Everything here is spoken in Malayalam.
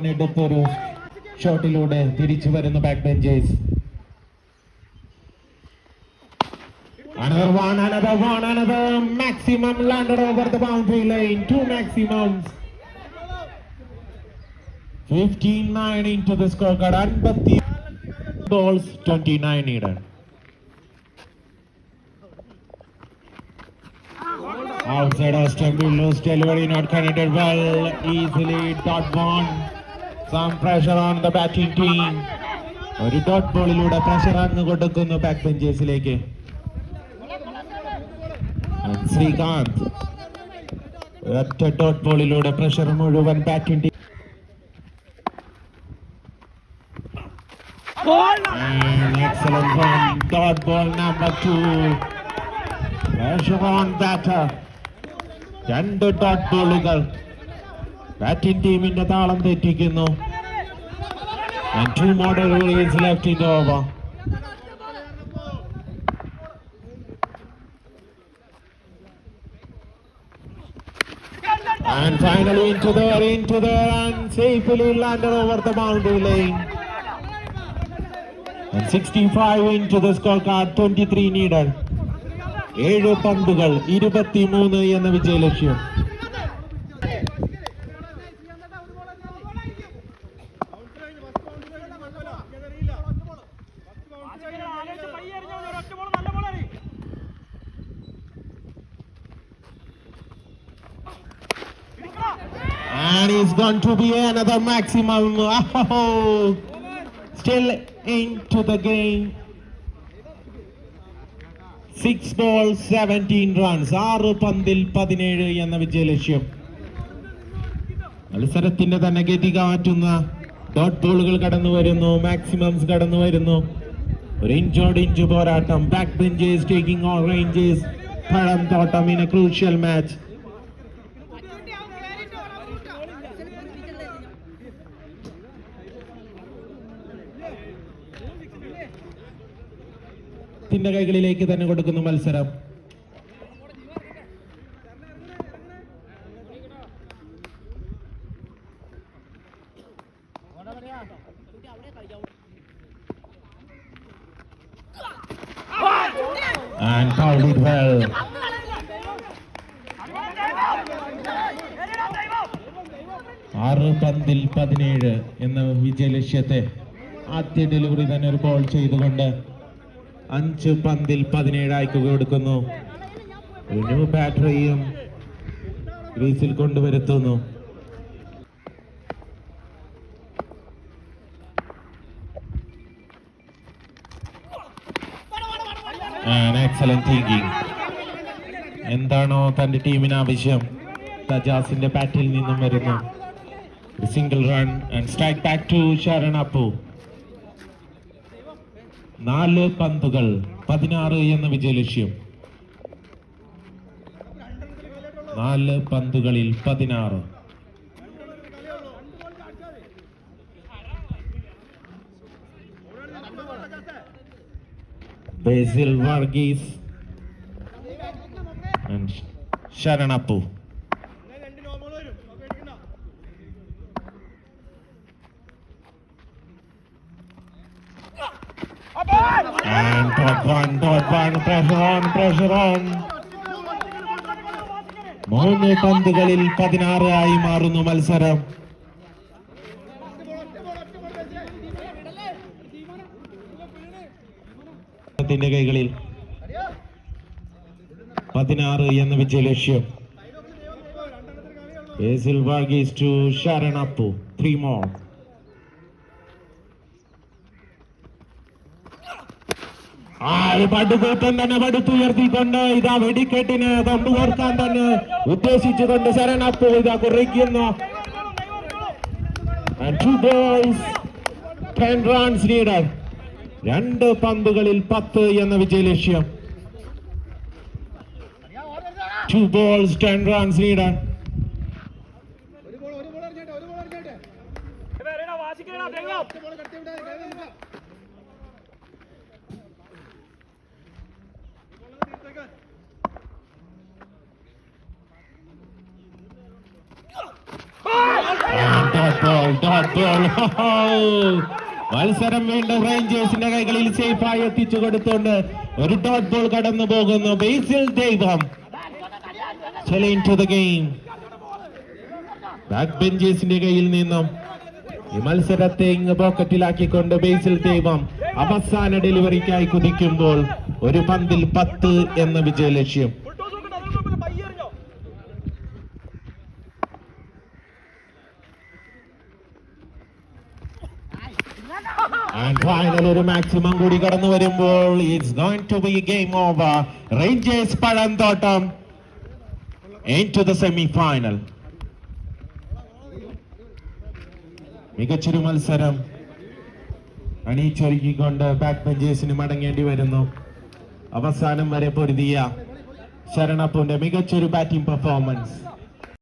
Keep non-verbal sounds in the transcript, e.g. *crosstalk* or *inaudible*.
എടുത്തൊരു ഷോട്ടിലൂടെ തിരിച്ചു വരുന്നു back benchers Another one, another one, another maximum landed over the boundary lane. Two maximums. 59 into the scorecard. അൻപത്തി balls, 29 needed. Outside of Stambulos, delivery not connected well. Easily dot one. Some pressure on the batting team. ഒരു ഡോട്ട് ബോളിലൂടെ പ്രഷർ അങ്ങ് കൊടുക്കുന്നു ബാക്ക് ബെഞ്ചേഴ്സിലേക്ക് ശ്രീകാന്ത് ഒറ്റ ഡോട്ട് ബോളിലൂടെ പ്രഷർ മുഴുവൻ batting team excellent run, dot ball number two. Pressure on batter. രണ്ട് ഡോട്ട് ബോളുകൾ ബാറ്റിംഗ് ടീമിന്റെ താളം തെറ്റിക്കുന്നു And two more deliveries left in the over. And finally into there, into there, and safely landed over the boundary lane. And 65 into the scorecard, 23 needed. ഏഴ് പന്തുകൾ ഇരുപത്തിമൂന്ന് എന്ന വിജയലക്ഷ്യം And it's going to be another maximum. Oh, still into the game. Six ball seventeen runs ആറ് പന്തിൽ പതിനേഴ് എന്ന വിജയലക്ഷ്യം മത്സരത്തിന്റെ തന്നെ ഗതി കാറ്റുന്ന ഡോട്ട് ബോളുകൾ കടന്നു വരുന്നു മാക്സിമംസ് കടന്നു വരുന്നു ഒരു ഇഞ്ചോട് ഇഞ്ച് പോരാട്ടം. Back benchers taking on rangers Pazhamthottam in A crucial match ത്തിന്റെ കൈകളിലേക്ക് തന്നെ കൊടുക്കുന്നു മത്സരം. And Carl it well. ആറ് പന്തിൽ പതിനേഴ് എന്ന വിജയലക്ഷ്യത്തെ ആദ്യ ഡെലിവറി തന്നെ ഒരു ബോൾ ചെയ്തുകൊണ്ട് അഞ്ച് പന്തിൽ പതിനേഴായിക്ക് കൊടുക്കുന്നു ഒരു ന്യൂ ബാറ്ററിയും ഗ്രീസിൽ കൊണ്ടുവരുത്തുന്നു എക്സലന്റ് തിങ്കിങ് എന്താണോ തന്റെ ടീമിന് ആവശ്യം? തജാസിന്റെ ബാറ്റിൽ നിന്നും വരുന്നു. Single run and strike back to Sharan Appu. നാല് പന്തുകൾ പതിനാറ് എന്ന വിജയലക്ഷ്യം. നാല് പന്തുകളിൽ പതിനാറ്. ബേസിൽ Varghese ശരണപ്പു And top one, top one, pressure on, pressure on. മൂന്ന് പന്തുകളിൽ പതിനാറായി മാറുന്നു മത്സരം ത്തിന്റെ കൈകളിൽ. പതിനാറ് എന്ന വിജയ ലക്ഷ്യം. പടുകൂട്ടം തന്നെ പടുത്തുയർത്തിക്കൊണ്ട് ഇതാ വെടിക്കെട്ടിന് തൊണ്ടു കോർക്കാൻ തന്നെ ഉദ്ദേശിച്ചുകൊണ്ട് ശരണപ്പു ഇതാ കുറിക്കുന്നു. And two balls, 10 runs needed. രണ്ട് പന്തുകളിൽ പത്ത് എന്ന വിജയലക്ഷ്യം ടു ബോൾസ് ടെൻ റൺസ് വേഗം നിൽക്കാം And dot ball. ബോൾ *laughs* മത്സരം വീണ്ടും റേഞ്ചേഴ്സിന്റെ കൈകളിൽ സേഫായി എത്തിച്ചു കൊടുത്തുകൊണ്ട് ഒരു ഡോട്ട് ബോൾ കടന്നു പോകുന്നു. ബേസിൽ ദൈവം. ടു ദ ഗെയിം ബാക്ക് ബെഞ്ചേഴ്സിന്റെ കയ്യിൽ നിന്നും ഈ മത്സരത്തെ ഇങ്ങ് പോക്കറ്റിലാക്കിക്കൊണ്ട് ബേസിൽ ദൈവം അവസാന ഡെലിവറിക്കായി കുതിക്കുമ്പോൾ ഒരു പന്തിൽ പത്ത് എന്ന വിജയലക്ഷ്യം. ഫുൾ ഫൈനൽ ഒരു മാക്സിമം കൂടി കടന്നു വരുമ്പോൾ it's going to be game over rangers Pazhanthottam. To the semi final മികച്ചൊരു മത്സരം. അണിയിച്ചൊരുക്കിക്കൊണ്ട് ബാക്ക് ബെഞ്ചേഴ്സിന് മടങ്ങേണ്ടി വരുന്നു. അവസാനം വരെ പൊരുതിയ ശരണപ്പൂന്റെ മികച്ചൊരു ബാറ്റിംഗ് പെർഫോമൻസ്